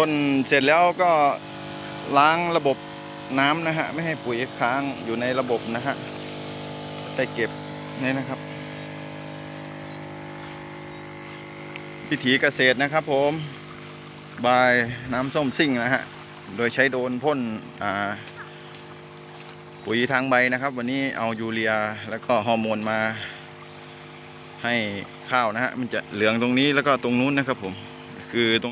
พ่นเสร็จแล้วก็ล้างระบบน้ำนะฮะ ไม่ให้ปุ๋ยค้างอยู่ในระบบนะฮะได้เก็บนี่นะครับพิถีเกษตรนะครับผมบายน้ำส้มซิ่งนะฮะ โดยใช้โดนพ่นอ่าปุ๋ยทางใบนะครับ วันนี้เอายูเรียแล้วก็ฮอร์โมนมา ให้ข้าวนะฮะ มันจะเหลืองตรงนี้แล้วก็ตรงนู้นนะครับผม คือตรง